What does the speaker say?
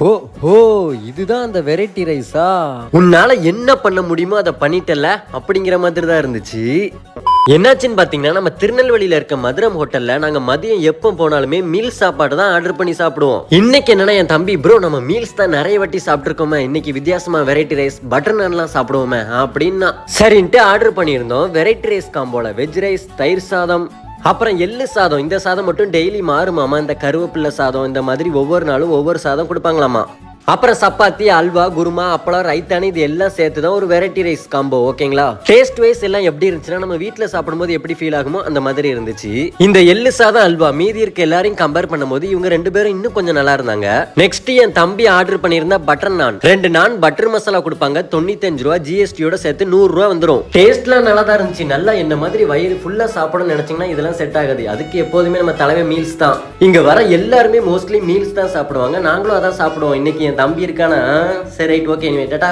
ஓ ஓ இதுதான் அந்த வெரைட்டி ரைஸா? உன்னால என்ன பண்ண முடியுமோ அதை பண்ணிட்டல அப்படிங்கிற மாதிரி தான் இருந்துச்சு. என்னாச்சுன்னு பாத்தீங்கன்னா நம்ம திருநெல்வேலியில இருக்க மதுரம் ஹோட்டல்ல நாங்க மதியம் எப்போ போனாலுமே மீல் சாப்பாடு தான் ஆர்டர் பண்ணி சாப்பிடுவோம். இன்னைக்கு என்னன்னா என் தம்பி ப்ரோ நம்ம மீல்ஸ் தான் நிறைய வாட்டி சாப்பிட்டுருக்கோமே. இன்னைக்கு வித்தியாசமா வெரைட்டி ரைஸ் பட்டர் நான்லாம் சாப்பிடுவோமே அப்படின்னா. சரின்ட்டு ஆர்டர் பண்ணியிருந்தோம். வெரைட்டி ரைஸ் காம்போல வெஜ் ரைஸ் தயிர் சாதம் அப்புறம் எள்ளு சாதம். இந்த சாதம் மட்டும் டெய்லி மாறுமாமா. இந்த கருவேப்பிள்ளை சாதம் இந்த மாதிரி ஒவ்வொரு நாளும் ஒவ்வொரு சாதம் கொடுப்பாங்களாமா. அப்புறம் சப்பாத்தி அல்வா குருமா அப்பளம் ரைத்தானி இது எல்லாம் சேர்த்து தான் ஒரு வெரைட்டி ரைஸ் காம்போ ஓகேங்களா டேஸ்ட் வைஸ் எல்லாம் எப்படி இருந்துச்சுன்னா நம்ம வீட்டில் சாப்பிடும்போது எப்படி ஃபீல் ஆகுமோ அந்த மாதிரி இருந்துச்சு. இந்த எள்ளு சாதம் அல்வா மீதி இருக்க எல்லாரையும் கம்பேர் பண்ணும்போது இவங்க ரெண்டு பேரும் இன்னும் கொஞ்சம் நல்லா இருந்தாங்க. நெக்ஸ்ட் என் தம்பி ஆர்டர் பண்ணியிருந்தா பட்டர் நான் ரெண்டு நான் பட்டர் மசாலா கொடுப்பாங்க தொண்ணூத்தஞ்சு ரூபா ஜிஎஸ்டியோட சேர்த்து நூறு ரூபா வந்துடும் டேஸ்ட்லாம் நல்லா தான் இருந்துச்சு. நல்லா என்ன மாதிரி வயிறு ஃபுல்லா சாப்பிடணும்னு நினைச்சிங்கன்னா இதெல்லாம் செட் ஆகாது. அதுக்கு எப்போதுமே நம்ம தலைமை மீல்ஸ் தான். இங்க வர எல்லாருமே மோஸ்ட்லி மீல்ஸ் தான் சாப்பிடுவாங்க. நாங்களும் அதான் சாப்பிடுவோம். இன்னைக்கு என் தம்பி இருக்கானா சரி ரைட் ஓகே டாட்டா